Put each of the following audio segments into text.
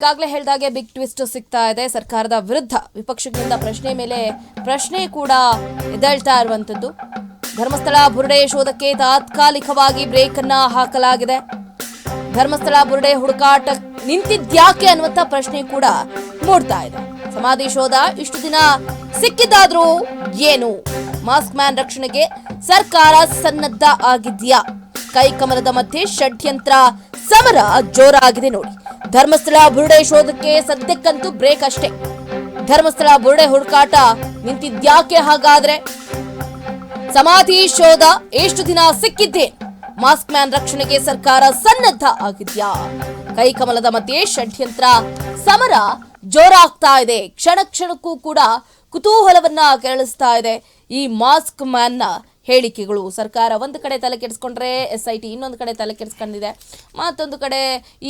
ಈಗಾಗಲೇ ಹೇಳಿದಾಗೆ big twist ಸಿಗ್ತಾ ಇದೆ. ಸರ್ಕಾರದ ವಿರುದ್ಧ ವಿಪಕ್ಷಗಳಿಂದ ಪ್ರಶ್ನೆ ಮೇಲೆ ಪ್ರಶ್ನೆ ಕೂಡ ಎದ್ದೇಳ್ತಾ ಇರುವಂತದ್ದು ಧರ್ಮಸ್ಥಳ ಬುರುಡೆ ಶೋಧಕ್ಕೆ ತಾತ್ಕಾಲಿಕವಾಗಿ ಬ್ರೇಕ್ ಅನ್ನ ಹಾಕಲಾಗಿದೆ. ಧರ್ಮಸ್ಥಳ ಬುರುಡೆ ಹುಡುಕಾಟ ನಿಂತಿದ್ಯಾಕೆ ಅನ್ನುವಂತ ಪ್ರಶ್ನೆ ಕೂಡ ಮೂಡ್ತಾ ಇದೆ. ಸಮಾಧಿ ಶೋಧ ಇಷ್ಟು ದಿನ ಸಿಕ್ಕಿದ್ದಾದ್ರೂ ಏನು? ಮಾಸ್ಕ್ ಮ್ಯಾನ್ ರಕ್ಷಣೆಗೆ ಸರ್ಕಾರ ಸನ್ನದ್ಧ ಆಗಿದ್ಯಾ? ಕೈಕಮಲದ ಮಧ್ಯೆ ಷಡ್ಯಂತ್ರ ಸಮರ ಜೋರಾಗಿದೆ ನೋಡಿ. ಧರ್ಮಸ್ಥಳ ಬುರುಡೆ ಶೋಧಕ್ಕೆ ಸದ್ಯಕ್ಕಂತೂ ಬ್ರೇಕ್ ಅಷ್ಟೇ. ಧರ್ಮಸ್ಥಳ ಬುರುಡೆ ಹುಡುಕಾಟ ನಿಂತಿದ್ಯಾಕೆ ಹಾಗಾದ್ರೆ? ಸಮಾಧಿ ಶೋಧ ಎಷ್ಟು ದಿನ ಸಿಕ್ಕಿದ್ದೆ? ಮಾಸ್ಕ್ ಮ್ಯಾನ್ ರಕ್ಷಣೆಗೆ ಸರ್ಕಾರ ಸನ್ನದ್ಧ ಆಗಿದ್ಯಾ? ಕೈಕಮಲದ ಮಧ್ಯೆ ಷಡ್ಯಂತ್ರ, ಸಮರ ಜೋರಾಗ್ತಾ ಇದೆ. ಕ್ಷಣ ಕ್ಷಣಕ್ಕೂ ಕೂಡ ಕುತೂಹಲವನ್ನ ಕೆರಳಿಸ್ತಾ ಇದೆ ಈ ಮಾಸ್ಕ್ ಮ್ಯಾನ್ನ ಹೇಳಿಕೆಗಳು. ಸರ್ಕಾರ ಒಂದು ಕಡೆ ತಲೆ ಕೆಡಿಸ್ಕೊಂಡ್ರೆ ಎಸ್ ಐ ಟಿ ಇನ್ನೊಂದು ಕಡೆ ತಲೆ ಕೆಡಿಸ್ಕೊಂಡಿದೆ. ಮತ್ತೊಂದು ಕಡೆ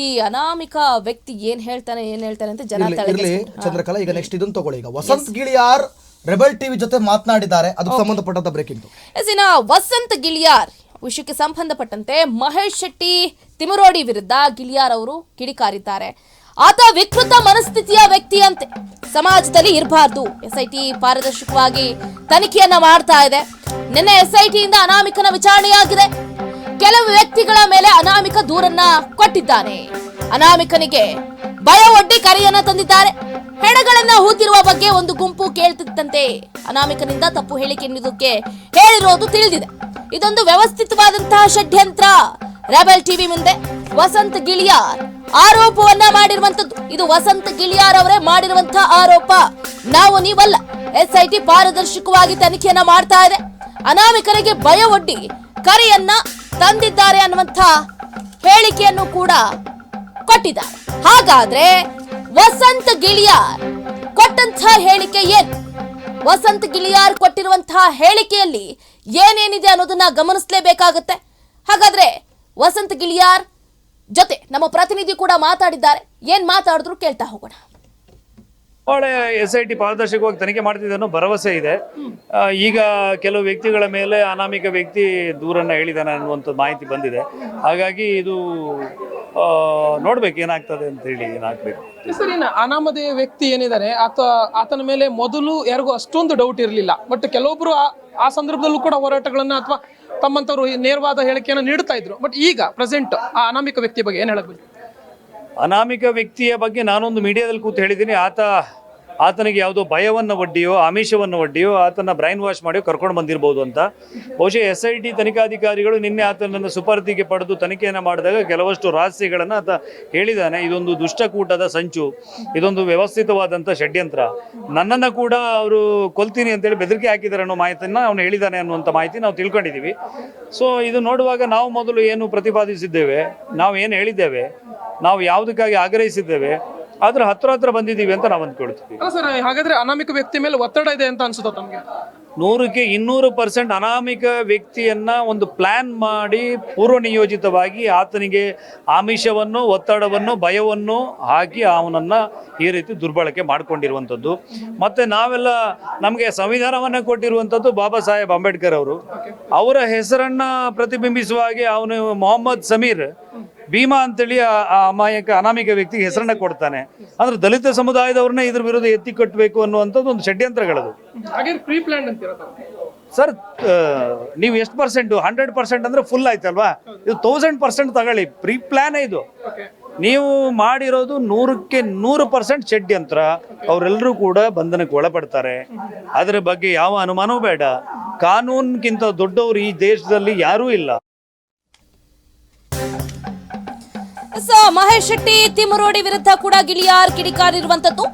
ಈ ಅನಾಮಿಕ ವ್ಯಕ್ತಿ ಏನ್ ಹೇಳ್ತಾನೆ ಏನ್ ಹೇಳ್ತಾನೆ ಅಂತ ಜನ ತಲೆ ಇರ್ಲಿ ಚಂದ್ರಕಲಾ ಈಗ ನೆಕ್ಸ್ಟ್ ಇದನ್ನ ತಗೊಳ್ಳಿ. ಈಗ ವಸಂತ್ ಗಿಳಿಯಾರ್ ರೆಬಲ್ ಟಿವಿ ಜೊತೆ ಮಾತನಾಡಿದ್ದಾರೆ. ಅದಕ್ಕೆ ಸಂಬಂಧಪಟ್ಟಂತ ಬ್ರೇಕಿಂಗ್ ಎಸ್, ಇನ್ನ ವಸಂತ್ ಗಿಳಿಯಾರ್ ವಿಷಯಕ್ಕೆ ಸಂಬಂಧಪಟ್ಟಂತೆ ಮಹೇಶ್ ಶೆಟ್ಟಿ ತಿಮರೋಡಿ ವಿರುದ್ಧ ಗಿಳಿಯಾರ್ ಅವರು ಕಿಡಿಕಾರಿದ್ದಾರೆ. ಆತ ವಿಕೃತ ಮನಸ್ಥಿತಿಯ ವ್ಯಕ್ತಿಯಂತೆ ಸಮಾಜದಲ್ಲಿ ಇರಬಾರ್ದು. ಎಸ್ಐಟಿ ಪಾರದರ್ಶಕವಾಗಿ ತನಿಖೆಯನ್ನ ಮಾಡ್ತಾ ಇದೆ. ನಿನ್ನೆ ಎಸ್ಐಟಿಯಿಂದ ಅನಾಮಿಕನ ವಿಚಾರಣೆಯಾಗಿದೆ. ಕೆಲವು ವ್ಯಕ್ತಿಗಳ ಮೇಲೆ ಅನಾಮಿಕ ದೂರನ್ನ ಕೊಟ್ಟಿದ್ದಾನೆ. ಅನಾಮಿಕನಿಗೆ ಭಯ ಒಡ್ಡಿ ಕರೆಯನ್ನ ತಂದಿದ್ದಾರೆ. ಹೆಣಗಳನ್ನ ಹೂತಿರುವ ಬಗ್ಗೆ ಒಂದು ಗುಂಪು ಕೇಳ್ತಿತ್ತಂತೆ. ಅನಾಮಿಕನಿಂದ ತಪ್ಪು ಹೇಳಿಕೆ ನೀಡುವುದಕ್ಕೆ ಹೇಳಿರೋದು ತಿಳಿದಿದೆ. ಇದೊಂದು ವ್ಯವಸ್ಥಿತವಾದಂತಹ ಷಡ್ಯಂತ್ರ. ರೆಬಲ್ ಟಿವಿ ಮುಂದೆ ವಸಂತ್ ಗಿಳಿಯಾರ್. ಆರೋಪವನ್ನ ಮಾಡಿರುವಂತದ್ದು ಇದು ವಸಂತ ಗಿಳಿಯಾರ್ ಅವರೇ ಮಾಡಿರುವಂತಹ ಆರೋಪ. ನಾವು ನೀವಲ್ಲ. ಎಸ್ಐಟಿ ಪಾರದರ್ಶಕವಾಗಿ ತನಿಖೆಯನ್ನ ಮಾಡ್ತಾ ಇದೆ. ಅನಾಮಿಕರಿಗೆ ಭಯ ಒಡ್ಡಿ ಕರೆಯನ್ನ ತಂದಿದ್ದಾರೆ ಅನ್ನುವಂಥ ಹೇಳಿಕೆಯನ್ನು ಕೂಡ ಕೊಟ್ಟಿದ್ದಾರೆ. ಹಾಗಾದ್ರೆ ವಸಂತ್ ಗಿಳಿಯಾರ್ ಕೊಟ್ಟಂತಹ ಹೇಳಿಕೆ ಏನು? ವಸಂತ್ ಗಿಳಿಯಾರ್ ಕೊಟ್ಟಿರುವಂತಹ ಹೇಳಿಕೆಯಲ್ಲಿ ಏನೇನಿದೆ ಅನ್ನೋದನ್ನ ಗಮನಿಸಲೇಬೇಕಾಗುತ್ತೆ. ಹಾಗಾದ್ರೆ ವಸಂತ್ ಗಿಳಿಯಾರ್ ಜೊತೆ ನಮ್ಮ ಪ್ರತಿನಿಧಿ ಕೂಡ ಮಾತಾಡಿದ್ದಾರೆ. ಏನ್ ಮಾತಾಡಿದ್ರು ಕೇಳ್ತಾ ಹೋಗೋಣ. ಒಳ್ಳೆ ಎಸ್ ಐ ಟಿ ಪಾರದರ್ಶಕವಾಗಿ ತನಿಖೆ ಮಾಡ್ತಿದೆ ಅನ್ನೋ ಭರವಸೆ ಇದೆ. ಆ, ಈಗ ಕೆಲವು ವ್ಯಕ್ತಿಗಳ ಮೇಲೆ ಅನಾಮಿಕ ವ್ಯಕ್ತಿ ದೂರನ್ನ ಹೇಳಿದಾನೆ ಅನ್ನುವಂಥ ಮಾಹಿತಿ ಬಂದಿದೆ. ಹಾಗಾಗಿ ಇದು ಆ, ನೋಡ್ಬೇಕು ಏನಾಗ್ತದೆ ಅಂತ ಹೇಳಿ ಏನಾಗ್ಬೇಕು. ಸರಿ ಇನ್ನು ಅನಾಮಧೇಯ ವ್ಯಕ್ತಿ ಏನಿದ್ದಾರೆ ಆತ ಆತನ ಮೇಲೆ ಮೊದಲು ಯಾರಿಗೂ ಅಷ್ಟೊಂದು ಡೌಟ್ ಇರಲಿಲ್ಲ. ಬಟ್ ಕೆಲವೊಬ್ರು ಆ- ಆ ಸಂದರ್ಭದಲ್ಲೂ ಕೂಡ ಹೋರಾಟಗಳನ್ನ ಅಥವಾ ತಮ್ಮಂತವ್ರು ನೇರವಾದ ಹೇಳಿಕೆಯನ್ನು ನೀಡ್ತಾ ಇದ್ರು. ಬಟ್ ಈಗ ಪ್ರೆಸೆಂಟ್ ಆ ಅನಾಮಿಕ ವ್ಯಕ್ತಿ ಬಗ್ಗೆ ಏನು ಹೇಳಬೇಕು ಅನಾಮಿಕ ವ್ಯಕ್ತಿಯ ಬಗ್ಗೆ ನಾನೊಂದು ಮೀಡಿಯಾದಲ್ಲಿ ಕೂತು ಹೇಳಿದ್ದೀನಿ. ಆತ ಆತನಿಗೆ ಯಾವುದೋ ಭಯವನ್ನು ಒಡ್ಡಿಯೋ, ಆಮಿಷವನ್ನು ಒಡ್ಡಿಯೋ ಆತನ ಬ್ರೈನ್ ವಾಶ್ ಮಾಡಿಯೋ ಕರ್ಕೊಂಡು ಬಂದಿರಬಹುದು ಅಂತ. ಬಹುಶಃ ಎಸ್ ಐ ಟಿ ತನಿಖಾಧಿಕಾರಿಗಳು ನಿನ್ನೆ ಆತನನ್ನು ಸುಪರ್ದಿಗೆ ಪಡೆದು ತನಿಖೆಯನ್ನು ಮಾಡಿದಾಗ ಕೆಲವಷ್ಟು ರಹಸ್ಯಗಳನ್ನು ಆತ ಹೇಳಿದ್ದಾನೆ ಇದೊಂದು ದುಷ್ಟಕೂಟದ ಸಂಚು, ಇದೊಂದು ವ್ಯವಸ್ಥಿತವಾದಂಥ ಷಡ್ಯಂತ್ರ. ನನ್ನನ್ನು ಕೂಡ ಅವರು ಕೊಲ್ತೀನಿ ಅಂತೇಳಿ ಬೆದರಿಕೆ ಹಾಕಿದ್ದಾರೆ ಅನ್ನೋ ಮಾಹಿತಿಯನ್ನು ಅವನು ಹೇಳಿದ್ದಾನೆ ಅನ್ನುವಂಥ ಮಾಹಿತಿ ನಾವು ತಿಳ್ಕೊಂಡಿದ್ದೀವಿ ಸೊ ಇದು ನೋಡುವಾಗ ನಾವು ಮೊದಲು ಏನು ಪ್ರತಿಪಾದಿಸಿದ್ದೇವೆ ನಾವು ಏನು ಹೇಳಿದ್ದೇವೆ, ನಾವು ಯಾವುದಕ್ಕಾಗಿ ಆಗ್ರಹಿಸಿದ್ದೇವೆ ಅದ್ರ ಹತ್ರ ಹತ್ರ ಬಂದಿದ್ದೀವಿ ಅಂತ ನಾವು ಅಂದ್ಕೊಳ್ತೀವಿ ಅಲ್ಲ ಸರ್ ಹಾಗಾದ್ರೆ ಅನಾಮಿಕ ವ್ಯಕ್ತಿ ಮೇಲೆ ಒತ್ತಡ ಇದೆ ಅಂತ ಅನ್ಸುತ್ತ ತಮಗೆ? ನೂರಕ್ಕೆ ಇನ್ನೂರು ಪರ್ಸೆಂಟ್ ಅನಾಮಿಕ ವ್ಯಕ್ತಿಯನ್ನ ಒಂದು ಪ್ಲಾನ್ ಮಾಡಿ ಪೂರ್ವ ನಿಯೋಜಿತವಾಗಿ ಆತನಿಗೆ ಆಮಿಷವನ್ನು ಒತ್ತಡವನ್ನು ಭಯವನ್ನು ಹಾಕಿ ಅವನನ್ನ ಈ ರೀತಿ ದುರ್ಬಳಕೆ ಮಾಡಿಕೊಂಡಿರುವಂಥದ್ದು. ಮತ್ತೆ ನಾವೆಲ್ಲ ನಮಗೆ ಸಂವಿಧಾನವನ್ನ ಕೊಟ್ಟಿರುವಂಥದ್ದು ಬಾಬಾ ಸಾಹೇಬ್ ಅಂಬೇಡ್ಕರ್ ಅವರು. ಅವರ ಹೆಸರನ್ನ ಪ್ರತಿಬಿಂಬಿಸುವ ಹಾಗೆ ಅವನು ಮೊಹಮ್ಮದ್ ಸಮೀರ್ ಭೀಮಾ ಅಂತೇಳಿ ಆ ಅಮಾಯಕ ಅನಾಮಿಕ ವ್ಯಕ್ತಿಗೆ ಹೆಸರನ್ನ ಕೊಡ್ತಾನೆ. ಅಂದ್ರೆ ದಲಿತ ಸಮುದಾಯದವ್ರನ್ನ ಇದ್ರ ವಿರುದ್ಧ ಎತ್ತಿ ಕಟ್ಟಬೇಕು ಅನ್ನುವಂಥದ್ದು ಒಂದು ಷಡ್ಯಂತ್ರಗಳದು. ಸರ್ ನೀವು ಎಷ್ಟು ಪರ್ಸೆಂಟ್? ಹಂಡ್ರೆಡ್ ಪರ್ಸೆಂಟ್ ಅಂದ್ರೆ ಫುಲ್ ಆಯ್ತಲ್ವಾ? ಇದು ತೌಸಂಡ್ ಪರ್ಸೆಂಟ್ ತಗೊಳ್ಳಿ. ಪ್ರೀ ಪ್ಲಾನ್ ಇದು. ನೀವು ಮಾಡಿರೋದು ನೂರಕ್ಕೆ ನೂರು ಪರ್ಸೆಂಟ್ ಷಡ್ಯಂತ್ರ. ಅವರೆಲ್ಲರೂ ಕೂಡ ಬಂಧನಕ್ಕೆ ಒಳಪಡ್ತಾರೆ. ಅದರ ಬಗ್ಗೆ ಯಾವ ಅನುಮಾನವೂ ಬೇಡ. ಕಾನೂನ್ಗಿಂತ ದೊಡ್ಡವರು ಈ ದೇಶದಲ್ಲಿ ಯಾರೂ ಇಲ್ಲ. ಮಹೇಶ್ ಶೆಟ್ಟಿ ತಿಮರೋಡಿ ವಿರುದ್ಧ ಕೂಡ ಗಿಳಿಯಾರ್ ಕಿಡಿಕಾರಿರುವಂತದ್ದು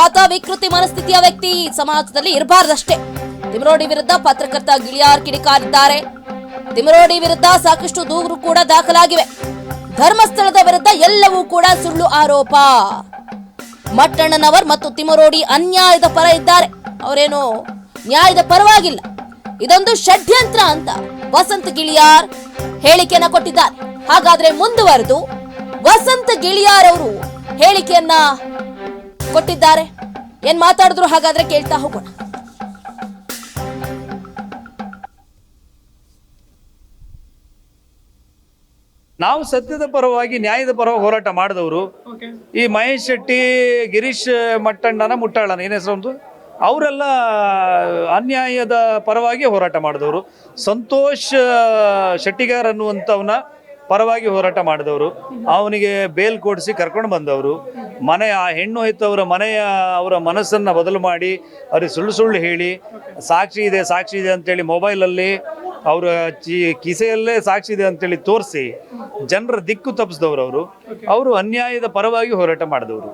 ಆತ ವಿಕೃತಿ ಮನಸ್ಥಿತಿಯ ವ್ಯಕ್ತಿ, ಸಮಾಜದಲ್ಲಿ ಇರಬಾರ್ದಷ್ಟೇ. ತಿಮರೋಡಿ ವಿರುದ್ಧ ಪತ್ರಕರ್ತ ಗಿಳಿಯಾರ್ ಕಿಡಿಕಾರಿದ್ದಾರೆ. ತಿಮರೋಡಿ ವಿರುದ್ಧ ಸಾಕಷ್ಟು ದೂರು ಕೂಡ ದಾಖಲಾಗಿವೆ. ಧರ್ಮಸ್ಥಳದ ವಿರುದ್ಧ ಎಲ್ಲವೂ ಕೂಡ ಸುಳ್ಳು ಆರೋಪ. ಮಟ್ಟಣ್ಣನವರ್ ಮತ್ತು ತಿಮರೋಡಿ ಅನ್ಯಾಯದ ಪರ ಇದ್ದಾರೆ. ಅವರೇನು ನ್ಯಾಯದ ಪರವಾಗಿಲ್ಲ. ಇದೊಂದು ಷಡ್ಯಂತ್ರ ಅಂತ ವಸಂತ ಗಿಳಿಯಾರ್ ಹೇಳಿಕೆಯನ್ನ ಕೊಟ್ಟಿದ್ದಾರೆ. ಹಾಗಾದ್ರೆ ಮುಂದುವರೆದು ವಸಂತ ಗಿಳಿಯಾರ್ ಅವರು ಹೇಳಿಕೆಯನ್ನ ಕೊಟ್ಟಿದ್ದಾರೆ. ಏನ್ ಮಾತಾಡಿದ್ರು ಹಾಗಾದ್ರೆ ಕೇಳ್ತಾ ಹೋಗೋಣ. ನಾವು ಸತ್ಯದ ಪರವಾಗಿ ನ್ಯಾಯದ ಪರವಾಗಿ ಹೋರಾಟ ಮಾಡಿದವರು ಓಕೆ ಈ ಮಹೇಶ್ ಶೆಟ್ಟಿ ಗಿರೀಶ್ ಮಟ್ಟಣ್ಣನ ಮುಟ್ಟಾಳನ ಏನ್ ಹೆಸರು ಒಂದು ಅವರೆಲ್ಲ ಅನ್ಯಾಯದ ಪರವಾಗಿ ಹೋರಾಟ ಮಾಡಿದವರು. ಸಂತೋಷ್ ಶೆಟ್ಟಿಗಾರ್ ಅನ್ನುವಂಥವನ ಪರವಾಗಿ ಹೋರಾಟ ಮಾಡಿದವರು. ಅವನಿಗೆ ಬೇಲ್ ಕೊಡಿಸಿ ಕರ್ಕೊಂಡು ಬಂದವರು. ಮನೆ ಆ ಹೆಣ್ಣು ಹೆತ್ತವರ ಮನೆಯ ಅವರ ಮನಸ್ಸನ್ನು ಬದಲು ಮಾಡಿ ಅವ್ರಿಗೆ ಸುಳ್ಳು ಸುಳ್ಳು ಹೇಳಿ, ಸಾಕ್ಷಿ ಇದೆ ಸಾಕ್ಷಿ ಇದೆ ಅಂತೇಳಿ ಮೊಬೈಲಲ್ಲಿ ಅವರ ಚಿ ಕಿಸೆಯಲ್ಲೇ ಸಾಕ್ಷಿ ಇದೆ ಅಂತೇಳಿ ತೋರಿಸಿ ಜನರ ದಿಕ್ಕು ತಪ್ಪಿಸಿದವರು ಅವರು. ಅವರು ಅನ್ಯಾಯದ ಪರವಾಗಿ ಹೋರಾಟ ಮಾಡಿದವರು.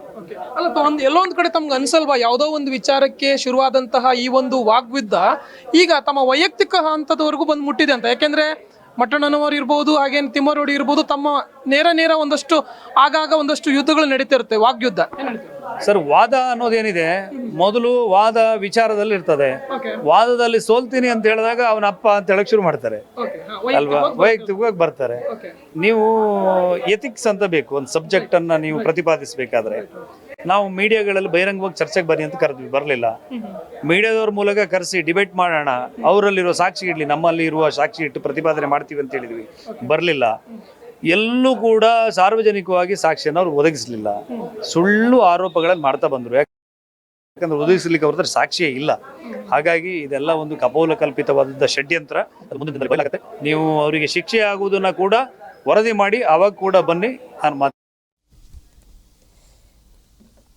ಅಲ್ಲ ಒಂದ್ ಎಲ್ಲೋ ಒಂದು ಕಡೆ ತಮ್ಗೆ ಅನ್ಸಲ್ವಾ? ಯಾವುದೋ ಒಂದು ವಿಚಾರಕ್ಕೆ ಶುರುವಾದಂತಹ ಈ ಒಂದು ವಾಗ್ವಿದ್ದ ಈಗ ತಮ್ಮ ವೈಯಕ್ತಿಕ ಹಂತದವರೆಗೂ ಬಂದು ಮುಟ್ಟಿದೆ ಅಂತ. ಯಾಕೆಂದ್ರೆ ಮಟ್ಟಣ್ಣನವರು ಇರ್ಬೋದು ಹಾಗೇನು ತಿಮ್ಮರೋಡಿ ಇರ್ಬೋದು ತಮ್ಮ ನೇರ ನೇರ ಒಂದಷ್ಟು ಆಗಾಗ ಒಂದಷ್ಟು ಯುದ್ಧಗಳು ನಡೀತಿರುತ್ತೆ ವಾಗ್ಯುದ್ಧ? ಸರ್ ವಾದ ಅನ್ನೋದೇನಿದೆ ಮೊದಲು ವಾದ ವಿಚಾರದಲ್ಲಿ ಇರ್ತದೆ. ವಾದದಲ್ಲಿ ಸೋಲ್ತೀನಿ ಅಂತ ಹೇಳಿದಾಗ ಅವನ ಅಪ್ಪ ಅಂತ ಹೇಳಕ್ ಶುರು ಮಾಡ್ತಾರೆ. ಅಲ್ವಾ? ವೈಯಕ್ತಿಕವಾಗಿ ಬರ್ತಾರೆ. ನೀವು ಎಥಿಕ್ಸ್ ಅಂತ ಬೇಕು ಒಂದು ಸಬ್ಜೆಕ್ಟ್ ಅನ್ನ ನೀವು ಪ್ರತಿಪಾದಿಸಬೇಕಾದ್ರೆ. ನಾವು ಮೀಡಿಯಾಗಳಲ್ಲಿ ಬಹಿರಂಗವಾಗಿ ಚರ್ಚೆಗೆ ಬನ್ನಿ ಅಂತ ಕರೆದ್ವಿ, ಬರಲಿಲ್ಲ. ಮೀಡಿಯಾದವ್ರ ಮೂಲಕ ಕರೆಸಿ ಡಿಬೇಟ್ ಮಾಡೋಣ. ಅವರಲ್ಲಿರೋ ಸಾಕ್ಷಿ ಇಡ್ಲಿ ನಮ್ಮಲ್ಲಿ ಇರುವ ಸಾಕ್ಷಿ ಇಟ್ಟು ಪ್ರತಿಪಾದನೆ ಮಾಡ್ತೀವಿ ಅಂತ ಹೇಳಿದ್ವಿ. ಬರಲಿಲ್ಲ. ಎಲ್ಲೂ ಕೂಡ ಸಾರ್ವಜನಿಕವಾಗಿ ಸಾಕ್ಷಿಯನ್ನು ಅವ್ರು ಒದಗಿಸಲಿಲ್ಲ. ಸುಳ್ಳು ಆರೋಪಗಳನ್ನು ಮಾಡ್ತಾ ಬಂದರು. ಯಾಕಂದ್ರೆ ಒದಗಿಸ್ಲಿಕ್ಕೆ ಅವ್ರ ಸಾಕ್ಷಿಯೇ ಇಲ್ಲ. ಹಾಗಾಗಿ ಇದೆಲ್ಲ ಒಂದು ಕಪೋಲ ಕಲ್ಪಿತವಾದ ಷಡ್ಯಂತ್ರ ಮುಂದಿನ ನೀವು ಅವರಿಗೆ ಶಿಕ್ಷೆ ಆಗುವುದನ್ನ ಕೂಡ ವರದಿ ಮಾಡಿ, ಅವಾಗ ಕೂಡ ಬನ್ನಿ. ನಾನು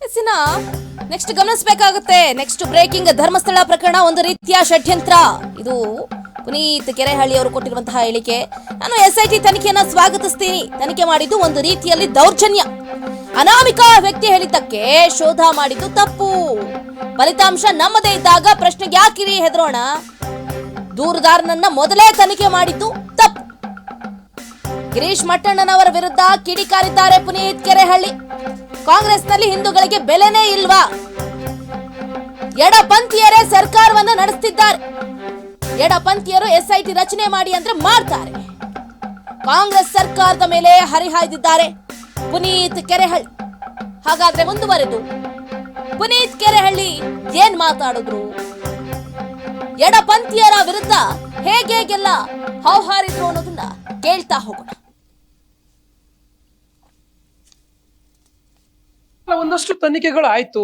ಎಸ್ಸಿನ ನೆಕ್ಸ್ಟ್ ಗಮನಿಸಬೇಕಾಗುತ್ತೆ. ನೆಕ್ಸ್ಟ್ ಬ್ರೇಕಿಂಗ್ ಧರ್ಮಸ್ಥಳ ಪ್ರಕರಣ, ಒಂದು ರೀತಿಯ ಷಡ್ಯಂತ್ರ. ಇದು ಪುನೀತ್ ಕೆರೆಹಳ್ಳಿ ಅವರು ಕೊಟ್ಟಿರುವಂತಹ ಹೇಳಿಕೆ. ನಾನು ಎಸ್ಐಟಿ ತನಿಖೆಯನ್ನ ಸ್ವಾಗತಿಸ್ತೀನಿ. ತನಿಖೆ ಮಾಡಿದ್ದು ಒಂದು ರೀತಿಯಲ್ಲಿ ದೌರ್ಜನ್ಯ. ಅನಾಮಿಕ ವ್ಯಕ್ತಿ ಹೇಳಿದ್ದಕ್ಕೆ ಶೋಧ ಮಾಡಿದ್ದು ತಪ್ಪು. ಫಲಿತಾಂಶ ನಮ್ಮದೇ ಇದ್ದಾಗ ಪ್ರಶ್ನೆಗೆ ಯಾಕಿರಿ ಹೆದರೋಣ? ದೂರದಾರನನ್ನ ಮೊದಲೇ ತನಿಖೆ ಮಾಡಿದ್ದು ತಪ್ಪು. ಗಿರೀಶ್ ಮಟ್ಟಣ್ಣನವರ ವಿರುದ್ಧ ಕಿಡಿಕಾರಿದ್ದಾರೆ ಪುನೀತ್ ಕೆರೆಹಳ್ಳಿ. ಕಾಂಗ್ರೆಸ್ನಲ್ಲಿ ಹಿಂದೂಗಳಿಗೆ ಬೆಲೆನೇ ಇಲ್ವಾ? ಎಡಪಂಥೀಯರೇ ಸರ್ಕಾರವನ್ನ ನಡೆಸ್ತಿದ್ದಾರೆ. ಎಡಪಂಥೀಯರು ಎಸ್ಐಟಿ ರಚನೆ ಮಾಡಿ ಅಂದ್ರೆ ಮಾಡ್ತಾರೆ. ಕಾಂಗ್ರೆಸ್ ಸರ್ಕಾರದ ಮೇಲೆ ಹರಿಹಾಯ್ದಿದ್ದಾರೆ. ಪುನೀತ್ ಕೆರೆಹಳ್ಳಿ. ಹಾಗಾದ್ರೆ ಮುಂದುವರೆದು. ಪುನೀತ್ ಕೆರೆಹಳ್ಳಿ ಏನ್ ಮಾತಾಡಿದ್ರು? ಎಡಪಂಥೀಯರ ವಿರುದ್ಧ ಹೇಗೆ ಹೇಗೆಲ್ಲ ಹೌಹಾರಿದ್ರು ಅನ್ನೋದನ್ನ ಕೇಳ್ತಾ ಹೋಗೋಣ. ಒಂದಷ್ಟು ತನಿಖೆಗಳು ಆಯ್ತು.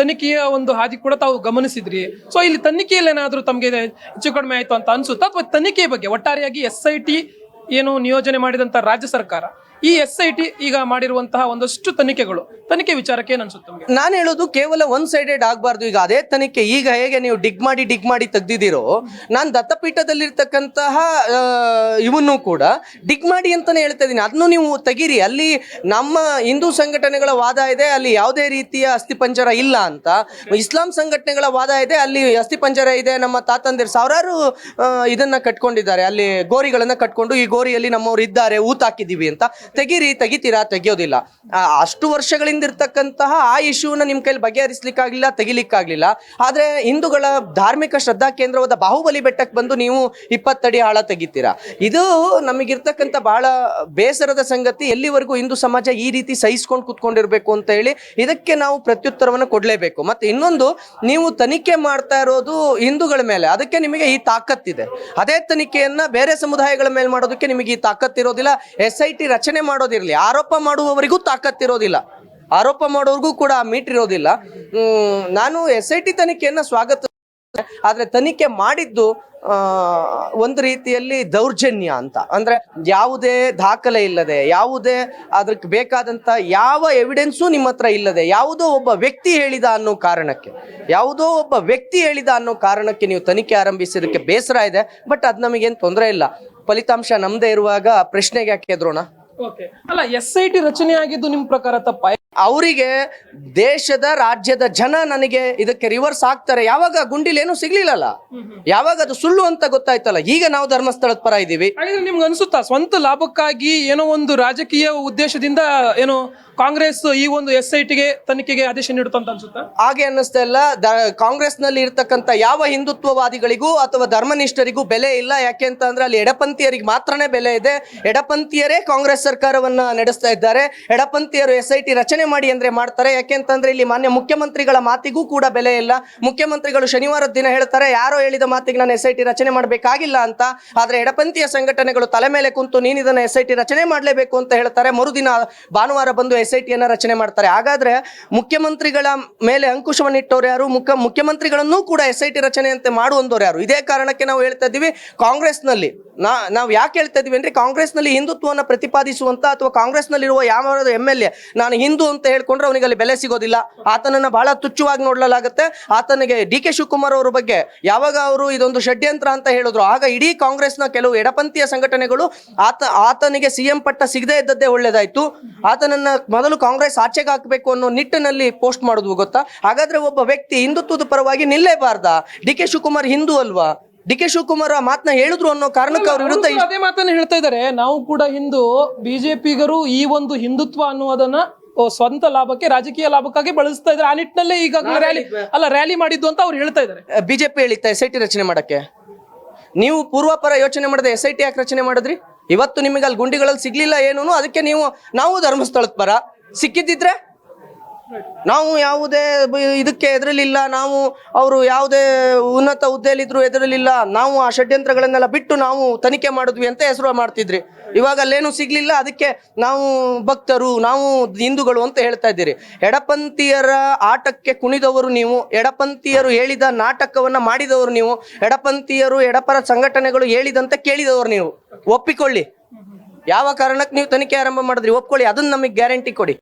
ತನಿಖೆಯ ಒಂದು ಹಾದಿ ಕೂಡ ತಾವು ಗಮನಿಸಿದ್ರಿ. ಸೊ ಇಲ್ಲಿ ತನಿಖೆಯಲ್ಲಿ ಏನಾದರೂ ತಮಗೆ ಹೆಚ್ಚು ಕಡಿಮೆ ಆಯ್ತು ಅಂತ ಅನ್ಸುತ್ತಾ? ಅಥವಾ ತನಿಖೆ ಬಗ್ಗೆ ಒಟ್ಟಾರೆಯಾಗಿ ಎಸ್ ಐ ಟಿ ಏನು ನಿಯೋಜನೆ ಮಾಡಿದಂತ ರಾಜ್ಯ ಸರ್ಕಾರ? ಈ ಎಸ್ ಐ ಟಿ ಈಗ ಮಾಡಿರುವಂತಹ ಒಂದಷ್ಟು ತನಿಖೆಗಳು. ತನಿಖೆ ವಿಚಾರಕ್ಕೆ ಅನ್ಸುತ್ತೆ ನಾನು ಹೇಳೋದು ಕೇವಲ ಒನ್ ಸೈಡೆಡ್ ಆಗಬಾರ್ದು. ಈಗ ಅದೇ ತನಿಖೆ ಈಗ ಹೇಗೆ ನೀವು ಡಿಗ್ ಮಾಡಿ ಡಿಗ್ ಮಾಡಿ ತೆಗ್ದಿದ್ದೀರೋ, ನಾನು ದತ್ತಪೀಠದಲ್ಲಿರ್ತಕ್ಕಂತಹ ಇವನ್ನು ಕೂಡ ಡಿಗ್ ಮಾಡಿ ಅಂತಾನೆ ಹೇಳ್ತಾ ಇದ್ದೀನಿ. ಅದನ್ನು ನೀವು ತೆಗೀರಿ. ಅಲ್ಲಿ ನಮ್ಮ ಹಿಂದೂ ಸಂಘಟನೆಗಳ ವಾದ ಇದೆ, ಅಲ್ಲಿ ಯಾವುದೇ ರೀತಿಯ ಅಸ್ಥಿಪಂಜರ ಇಲ್ಲ ಅಂತ. ಇಸ್ಲಾಂ ಸಂಘಟನೆಗಳ ವಾದ ಇದೆ, ಅಲ್ಲಿ ಅಸ್ಥಿಪಂಜರ ಇದೆ. ನಮ್ಮ ತಾತಂದಿರು ಸಾವಿರಾರು ಇದನ್ನ ಕಟ್ಕೊಂಡಿದ್ದಾರೆ. ಅಲ್ಲಿ ಗೋರಿಗಳನ್ನ ಕಟ್ಕೊಂಡು ಈ ಗೋರಿಯಲ್ಲಿ ನಮ್ಮವ್ರು ಇದ್ದಾರೆ, ಊತ ಹಾಕಿದೀವಿ ಅಂತ. ತೆಗೀರಿ, ತೆಗಿತೀರಾ, ತೆಗಿಯೋದಿಲ್ಲ. ಅಷ್ಟು ವರ್ಷಗಳಿಂದ ಇರ್ತಕ್ಕಂತಹ ಆ ಇಶ್ಯೂನ ನಿಮ್ಮ ಕೈಲಿ ಬಗೆಹರಿಸ್ಲಿಕ್ಕಾಗ್ಲಿಲ್ಲ, ತೆಗಿಲಿಕ್ಕಾಗ್ಲಿಲ್ಲ. ಆದ್ರೆ ಹಿಂದೂಗಳ ಧಾರ್ಮಿಕ ಶ್ರದ್ಧಾ ಕೇಂದ್ರವಾದ ಬಾಹುಬಲಿ ಬೆಟ್ಟಕ್ಕೆ ಬಂದು ನೀವು ಇಪ್ಪತ್ತಡಿ ಆಳ ತೆಗಿತೀರಾ. ಇದು ನಮಗಿರ್ತಕ್ಕಂಥ ಬಹಳ ಬೇಸರದ ಸಂಗತಿ. ಎಲ್ಲಿವರೆಗೂ ಹಿಂದೂ ಸಮಾಜ ಈ ರೀತಿ ಸಹಿಸ್ಕೊಂಡು ಕುತ್ಕೊಂಡಿರ್ಬೇಕು ಅಂತ ಹೇಳಿ ಇದಕ್ಕೆ ನಾವು ಪ್ರತ್ಯುತ್ತರವನ್ನು ಕೊಡಲೇಬೇಕು. ಮತ್ತೆ ಇನ್ನೊಂದು, ನೀವು ತನಿಖೆ ಮಾಡ್ತಾ ಇರೋದು ಹಿಂದೂಗಳ ಮೇಲೆ. ಅದಕ್ಕೆ ನಿಮಗೆ ಈ ತಾಕತ್ತಿದೆ. ಅದೇ ತನಿಖೆಯನ್ನ ಬೇರೆ ಸಮುದಾಯಗಳ ಮೇಲೆ ಮಾಡೋದಕ್ಕೆ ನಿಮಗೆ ಈ ತಾಕತ್ತಿರೋದಿಲ್ಲ. ಎಸ್ ಐ ಟಿ ರಚನೆ ಮಾಡೋದಿರ್ಲಿ. ಆರೋಪ ಮಾಡುವವರಿಗೂ ತಾಕತ್ತಿರೋದಿಲ್ಲ. ಆರೋಪ ಮಾಡೋರಿಗೂ ಕೂಡ ಮೀಟ್ ಇರೋದಿಲ್ಲ ಹ್ಮ್, ನಾನು ಎಸ್ ಐ ಟಿ ತನಿಖೆಯನ್ನು ಸ್ವಾಗತ ಆದರೆ ತನಿಖೆ ಮಾಡಿದ್ದು ಒಂದು ರೀತಿಯಲ್ಲಿ ದೌರ್ಜನ್ಯ ಅಂತ. ಅಂದ್ರೆ ಯಾವುದೇ ದಾಖಲೆ ಇಲ್ಲದೆ ಯಾವುದೇ ಅದಕ್ಕೆ ಬೇಕಾದಂತ ಯಾವ ಎವಿಡೆನ್ಸು ನಿಮ್ಮ ಹತ್ರ ಇಲ್ಲದೆ ಯಾವುದೋ ಒಬ್ಬ ವ್ಯಕ್ತಿ ಹೇಳಿದ ಅನ್ನೋ ಕಾರಣಕ್ಕೆ ಯಾವುದೋ ಒಬ್ಬ ವ್ಯಕ್ತಿ ಹೇಳಿದ ಅನ್ನೋ ಕಾರಣಕ್ಕೆ ನೀವು ತನಿಖೆ ಆರಂಭಿಸಿದಕ್ಕೆ ಬೇಸರ ಇದೆ. ಬಟ್ ಅದು ನಮಗೇನು ತೊಂದರೆ ಇಲ್ಲ. ಫಲಿತಾಂಶ ನಮ್ಮದೇ ಇರುವಾಗ ಪ್ರಶ್ನೆಗೆ ಯಾಕೆ ಓಕೆ ಅಲ್ಲ ಎಸ್ ಐ ಟಿ ರಚನೆ ಆಗಿದ್ದು ನಿಮ್ ಪ್ರಕಾರ ತಪ್ಪ? ಅವರಿಗೆ ದೇಶದ ರಾಜ್ಯದ ಜನ ನನಗೆ ಇದಕ್ಕೆ ರಿವರ್ಸ್ ಆಗ್ತಾರೆ. ಯಾವಾಗ ಗುಂಡಿಲ್ ಏನು ಸಿಗ್ಲಿಲ್ಲಲ್ಲ. ಯಾವಾಗ ಅದು ಸುಳ್ಳು ಅಂತ ಗೊತ್ತಾಯ್ತಲ್ಲ. ಈಗ ನಾವು ಧರ್ಮಸ್ಥಳದ ಪರ ಇದ್ದೀವಿ. ನಿಮ್ಗೆ ಅನ್ಸುತ್ತಾ ಸ್ವಂತ ಲಾಭಕ್ಕಾಗಿ ಏನೋ ಒಂದು ರಾಜಕೀಯ ಉದ್ದೇಶದಿಂದ ಏನು ಕಾಂಗ್ರೆಸ್ ಈ ಒಂದು ಎಸ್ ಐ ಟಿಗೆ ತನಿಖೆಗೆ ಆದೇಶ ನೀಡುತ್ತಂತ ಅನ್ಸುತ್ತಾ? ಹಾಗೆ ಅನ್ನಿಸ್ತಾ ಇಲ್ಲ. ಕಾಂಗ್ರೆಸ್ನಲ್ಲಿ ಇರ್ತಕ್ಕಂಥ ಯಾವ ಹಿಂದುತ್ವವಾದಿಗಳಿಗೂ ಅಥವಾ ಧರ್ಮನಿಷ್ಠರಿಗೂ ಬೆಲೆ ಇಲ್ಲ. ಯಾಕೆ ಅಂತ ಅಂದ್ರೆ ಅಲ್ಲಿ ಎಡಪಂಥಿಯರಿಗೆ ಮಾತ್ರನೇ ಬೆಲೆ ಇದೆ. ಎಡಪಂಥೀಯರೇ ಕಾಂಗ್ರೆಸ್ ಸರ್ಕಾರವನ್ನ ನಡೆಸ್ತಾ ಇದ್ದಾರೆ. ಎಡಪಂಥಿಯರು ಎಸ್ ಐ ಟಿ ರಚನೆ ರಚನೆ ಮಾಡಿ ಅಂದ್ರೆ ಮಾಡ್ತಾರೆ. ಯಾಕೆಂತಂದ್ರೆ ಇಲ್ಲಿ ಮಾನ್ಯ ಮುಖ್ಯಮಂತ್ರಿಗಳ ಮಾತಿಗೂ ಕೂಡ ಬೆಲೆ ಇಲ್ಲ. ಮುಖ್ಯಮಂತ್ರಿಗಳು ಶನಿವಾರದ ದಿನ ಹೇಳ್ತಾರೆ, ಯಾರೋ ಹೇಳಿದ ಮಾತಿಗೆ ನಾನು ಎಸ್ ಐ ಟಿ ರಚನೆ ಮಾಡಬೇಕಾಗಿಲ್ಲ ಅಂತ. ಆದ್ರೆ ಎಡಪಂಥೀಯ ಸಂಘಟನೆಗಳು ತಲೆ ಮೇಲೆ ಕುಂತು ನೀನಿದನ್ನ ಎಸ್ ಐ ಟಿ ರಚನೆ ಮಾಡಲೇಬೇಕು ಅಂತ ಹೇಳ್ತಾರೆ. ಮರುದಿನ ಭಾನುವಾರ ಬಂದು ಎಸ್ ಐ ರಚನೆ ಮಾಡ್ತಾರೆ. ಹಾಗಾದ್ರೆ ಮುಖ್ಯಮಂತ್ರಿಗಳ ಮೇಲೆ ಅಂಕುಶವನ್ನಿಟ್ಟವ್ರು ಯಾರು? ಮುಖ, ಮುಖ್ಯಮಂತ್ರಿಗಳನ್ನೂ ಕೂಡ ಎಸ್ ಐ ಟಿ ರಚನೆಯಂತೆ ಮಾಡುವಂದವರು ಯಾರು? ಇದೇ ಕಾರಣಕ್ಕೆ ನಾವು ಹೇಳ್ತಾ ಇದ್ದೀವಿ, ಕಾಂಗ್ರೆಸ್ನಲ್ಲಿ. ನಾ, ನಾವು ಯಾಕೆ ಹೇಳ್ತಾ ಇದೀವಿ ಅಂದ್ರೆ ಕಾಂಗ್ರೆಸ್ನಲ್ಲಿ ಹಿಂದುತ್ವವನ್ನು ಪ್ರತಿಪಾದಿಸುವಂತ ಅಥವಾ ಕಾಂಗ್ರೆಸ್ನಲ್ಲಿರುವ ಯಾವ ಎಂ ಎಲ್ ಎ ನಾನು ಹಿಂದೂ ಅಂತ ಹೇಳ್ಕೊಂಡ್ರೆ ಅವನಿಗೆ ಅಲ್ಲಿ ಬೆಲೆ ಸಿಗೋದಿಲ್ಲ. ಆತನನ್ನ ಬಹಳ ತುಚ್ಛವಾಗಿ ನೋಡಲಾಗುತ್ತೆ. ಆತನಿಗೆ ಡಿ ಕೆ ಶಿವಕುಮಾರ್ ಅವರ ಬಗ್ಗೆ ಯಾವಾಗ ಅವರು ಇದೊಂದು ಷಡ್ಯಂತ್ರ ಅಂತ ಹೇಳಿದ್ರು. ಆಗ ಇಡೀ ಕಾಂಗ್ರೆಸ್ನ ಕೆಲವು ಎಡಪಂಥೀಯ ಸಂಘಟನೆಗಳು ಆತ, ಆತನಿಗೆ ಸಿಎಂ ಪಟ್ಟ ಸಿಗದೇ ಇದ್ದದ್ದೇ ಒಳ್ಳೇದಾಯ್ತು. ಆತನನ್ನ ಮೊದಲು ಕಾಂಗ್ರೆಸ್ ಆಚೆಗೆ ಹಾಕಬೇಕು ಅನ್ನೋ ನಿಟ್ಟಿನಲ್ಲಿ ಪೋಸ್ಟ್ ಮಾಡುದು ಗೊತ್ತಾ? ಹಾಗಾದ್ರೆ ಒಬ್ಬ ವ್ಯಕ್ತಿ ಹಿಂದುತ್ವದ ಪರವಾಗಿ ನಿಲ್ಲೇಬಾರ್ದ? ಡಿ ಕೆ ಶಿವಕುಮಾರ್ ಹಿಂದೂ ಅಲ್ವಾ? ಡಿ ಕೆ ಶಿವಕುಮಾರ್ ಮಾತನ್ನ ಹೇಳಿದ್ರು ಅನ್ನೋ ಕಾರಣಕ್ಕೆ ಅವ್ರ ವಿರುದ್ಧ ಅದೇ ಮಾತನ್ನ ಹೇಳ್ತಾ ಇದ್ದಾರೆ. ನಾವು ಕೂಡ ಹಿಂದೂ, ಬಿಜೆಪಿಗರು ಈ ಒಂದು ಹಿಂದುತ್ವ ಅನ್ನುವುದನ್ನ ಸ್ವಂತ ಲಾಭಕ್ಕೆ ರಾಜಕೀಯ ಲಾಭಕ್ಕಾಗಿ ಬಳಸ್ತಾ ಇದ್ದಾರೆ. ಆ ನಿಟ್ಟಿನಲ್ಲೇ ಈಗ ರ್ಯಾಲಿ ಅಲ್ಲ ರ್ಯಾಲಿ ಮಾಡಿದ್ದು ಅಂತ ಅವ್ರು ಹೇಳ್ತಾ ಇದ್ದಾರೆ. ಬಿಜೆಪಿ ಹೇಳಿತ್ತ ಎಸ್ ಐ ಟಿ ರಚನೆ ಮಾಡಕ್ಕೆ. ನೀವು ಪೂರ್ವಾಪರ ಯೋಚನೆ ಮಾಡದೆ ಎಸ್ ಐ ಟಿ ಯಾಕೆ ರಚನೆ ಮಾಡಿದ್ರಿ? ಇವತ್ತು ನಿಮಗೆ ಅಲ್ಲಿ ಗುಂಡಿಗಳಲ್ಲಿ ಸಿಗ್ಲಿಲ್ಲ ಏನೂ ಅದಕ್ಕೆ ನೀವು ನಾವು ಧರ್ಮಸ್ಥಳದ ಪರ ಸಿಕ್ಕಿದ್ದಿದ್ರೆ ನಾವು ಯಾವುದೇ ಇದಕ್ಕೆ ಎದುರಲಿಲ್ಲ, ನಾವು ಅವರು ಯಾವುದೇ ಉನ್ನತ ಹುದ್ದೆಯಲ್ಲಿದ್ರು ಎದುರಲಿಲ್ಲ, ನಾವು ಆ ಷಡ್ಯಂತ್ರಗಳನ್ನೆಲ್ಲ ಬಿಟ್ಟು ನಾವು ತನಿಖೆ ಮಾಡಿದ್ವಿ ಅಂತ ಹೆಸರು ಮಾಡ್ತಿದ್ರಿ. ಇವಾಗ ಅಲ್ಲೇನು ಸಿಗ್ಲಿಲ್ಲ, ಅದಕ್ಕೆ ನಾವು ಭಕ್ತರು, ನಾವು ಹಿಂದೂಗಳು ಅಂತ ಹೇಳ್ತಾ ಇದ್ದೀರಿ. ಎಡಪಂಥೀಯರ ಆಟಕ್ಕೆ ಕುಣಿದವರು ನೀವು, ಎಡಪಂಥೀಯರು ಹೇಳಿದ ನಾಟಕವನ್ನ ಮಾಡಿದವರು ನೀವು, ಎಡಪಂಥೀಯರು, ಎಡಪರ ಸಂಘಟನೆಗಳು ಹೇಳಿದಂತೆ ಕೇಳಿದವರು ನೀವು. ಒಪ್ಪಿಕೊಳ್ಳಿ. ಯಾವ ಕಾರಣಕ್ಕೆ ನೀವು ತನಿಖೆ ಆರಂಭ ಮಾಡಿದ್ರಿ, ಒಪ್ಕೊಳ್ಳಿ, ಅದನ್ನ ನಮಗೆ ಗ್ಯಾರಂಟಿ ಕೊಡಿ.